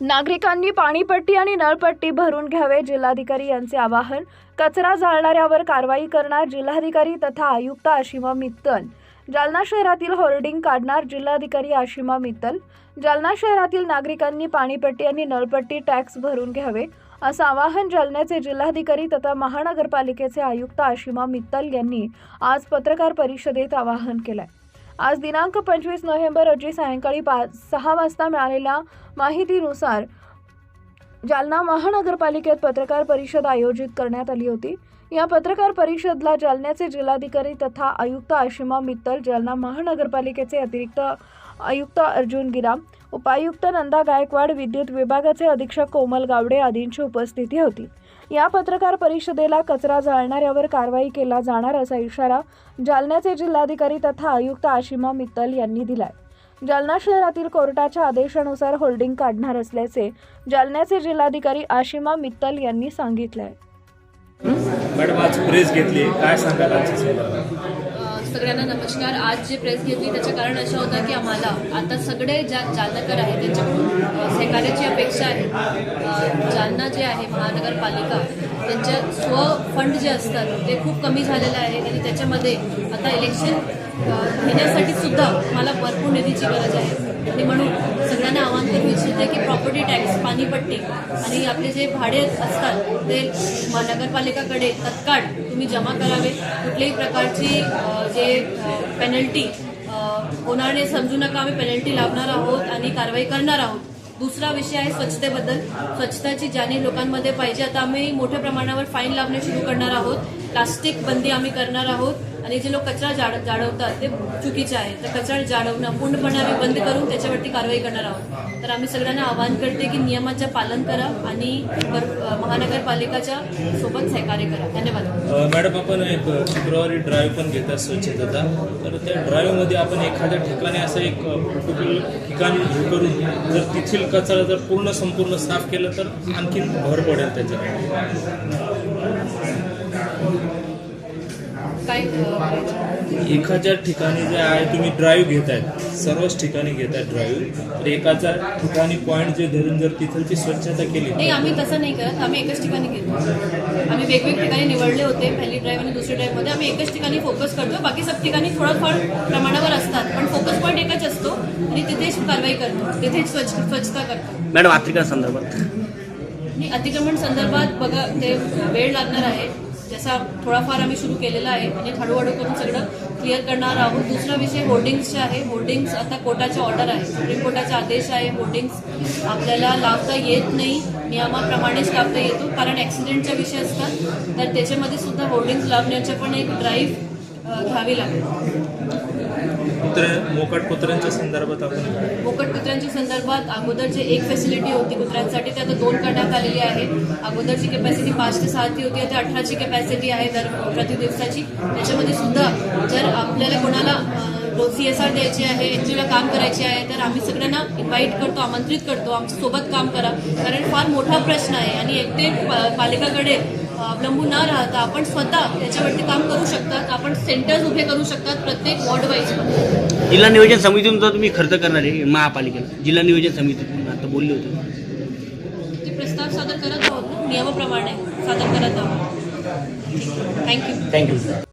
नागरिकांनी पाणीपट्टी आणि नळपट्टी भरून घ्यावे जिल्हाधिकारी यांचे आवाहन. कचरा जाळणाऱ्यावर कारवाई करणार जिल्हाधिकारी तथा आयुक्त आशिमा मित्तल. जालना शहरातील होर्डिंग काढणार जिल्हाधिकारी आशिमा मित्तल. जालना शहरातील नागरिकांनी पाणीपट्टी आणि नळपट्टी टॅक्स भरून घ्यावे असं आवाहन जालन्याचे जिल्हाधिकारी तथा महानगरपालिकेचे आयुक्त आशिमा मित्तल यांनी आज पत्रकार परिषदेत आवाहन केलंय. आज दिनांक पंचवीस नोव्हेंबर रोजी सायंकाळी पाच सहा वाजता मिळालेल्या माहितीनुसार जालना महानगरपालिकेत पत्रकार परिषद आयोजित करण्यात आली होती. या पत्रकार परिषदला जालन्याचे जिल्हाधिकारी तथा आयुक्त आशिमा मित्तल जालना महानगरपालिकेचे अतिरिक्त आयुक्त अर्जुन गिराम उपायुक्त नंदा गायकवाड विद्युत विभागाचे अधीक्षक कोमल गावडे आदींची उपस्थिती होती. या पत्रकार परिषदेला कचरा जाळणाऱ्यावर कारवाई केला जाणार असा इशारा जालन्याचे जिल्हाधिकारी तथा आयुक्त आशिमा मित्तल यांनी दिलाय. जालना शहरातील कोर्टाच्या आदेशानुसार होल्डिंग काढणार असल्याचे जालन्याचे जिल्हाधिकारी आशिमा मित्तल यांनी सांगितलंय. मॅडम आज प्रेस घेतली. काय सांगाल सगळ्यांना नमस्कार. आज जे प्रेस घेतली त्याचं कारण असं होतं की आम्हाला आता सगळे ज्या जालनाकर आहेत त्यांच्याकडून सहकार्याची अपेक्षा आहे. जालना जे आहे महानगरपालिका त्यांच्या स्व फंड जे असतात ते खूप कमी झालेलं आहे आणि त्याच्यामध्ये आता इलेक्शन अ, घेण्यासाठी सुद्धा मला भरपूर निधीची गरज आहे. आणि म्हणून सगळ्यांना आवाहन करू इच्छिते की प्रॉपर्टी टॅक्स पाणीपट्टी आणि आपले जे भाडे असतात ते नगरपालिकाकडे तत्काळ तुम्ही जमा करावे. कुठल्याही प्रकारची जे पेनल्टी होणारे समजू नका. आम्ही पेनल्टी लावणार आहोत आणि कारवाई करणार आहोत. दुसरा विषय आहे स्वच्छतेबद्दल. स्वच्छताची जाणीव लोकांमध्ये पाहिजे. आता आम्ही मोठ्या प्रमाणावर फाईन लावणे सुरू करणार आहोत. प्लास्टिक बंदी आम्ही करणार आहोत आणि जे लोक कचरा जाड जाळवतात ते चुकीचे आहे. तर कचरा जाळवणं पूर्णपणे आम्ही बंद करून त्याच्यावरती कारवाई करणार आहोत. तर आम्ही सगळ्यांना आवाहन करते की नियमाचं पालन करा आणि महानगरपालिकाच्या सोबत सहकार्य करा. धन्यवाद. मॅडम आपण एक शुक्रवारी ड्राईव्ह पण घेतात स्वच्छतेचा. तर त्या ड्राईव्हमध्ये आपण एखाद्या ठिकाणी असं एक ठिकाण हे करून जर तेथील कचरा जर पूर्ण संपूर्ण साफ केलं तर आणखी भर पडेल त्याच्यात एखाद्या ठिकाणी जे आहे तुम्ही ड्राईव्ह घेतायत. सर्वच ठिकाणी घेतायत ड्राईव्ह तर एकाच्या ठिकाणी पॉईंट जे धरून जर तिथलची स्वच्छता केली नाही आम्ही तसं नाही करत. आम्ही एकच ठिकाणी घेतो. आम्ही वेगवेगळ्या ठिकाणी निवडले होते पहिली ड्राईव्ह आणि दुसरी ड्राईव्हमध्ये. आम्ही एकच ठिकाणी फोकस करतो. बाकी सब ठिकाणी थोडंफार प्रमाणावर असतात. पण फोकस पॉईंट एकच असतो. आणि तिथेच कारवाई करतो. तिथेच स्वच्छ स्वच्छता करतो. मॅडम अतिक्रमण संदर्भात. अतिक्रमण संदर्भात बघा ते वेळ लागणार आहे. त्याचा थोडाफार आम्ही सुरू केलेला आहे म्हणजे हळूहळू करून सगळं क्लिअर करणार आहोत. दुसरा विषय होर्डिंग्सचे आहे. होर्डिंग्स आता कोर्टाचे ऑर्डर आहे. सुप्रीम कोर्टाचा आदेश आहे. होर्डिंग्स आपल्याला लावता येत नाही. नियमाप्रमाणेच लावता येतो. कारण ॲक्सिडेंटचा विषय असतात. तर त्याच्यामध्ये सुद्धा होर्डिंग्स लावण्याच्या पण एक ड्राईव्ह घ्यावी लागेल. कुत्रे मोकाट कुत्र्यांच्या संदर्भात आपण मोकट कुत्र्यांच्या संदर्भात अगोदर जे एक फॅसिलिटी होती कुत्र्यांसाठी. ते आता दोन करण्यात आलेली आहे. अगोदरची कॅपॅसिटी पाच ते सहाची होती. आता अठराची कॅपॅसिटी आहे दर प्रति दिवसाची. त्याच्यामध्ये सुद्धा जर आपल्याला कोणाला सी एस आर द्यायची आहे एनजीओला काम करायचे आहे तर आम्ही सगळ्यांना इन्व्हाइट करतो आमंत्रित करतो. आमच्यासोबत काम करा. कारण फार मोठा प्रश्न आहे. आणि एकटे पालिकाकडे अवलंबून न राहता आपण स्वतः त्याच्यावरती काम करू शकतात आपण सेंटर्स उभे करू शकतात प्रत्येक वॉर्ड वाईज जिल्हा नियोजन समितीतून तर तुम्ही खर्च करणार आहे महापालिकेला. जिल्हा नियोजन समितीतून आता बोलले होते. ते प्रस्ताव सादर करत आहोत ना? नियमाप्रमाणे सादर करत आहोत. Thank you thank you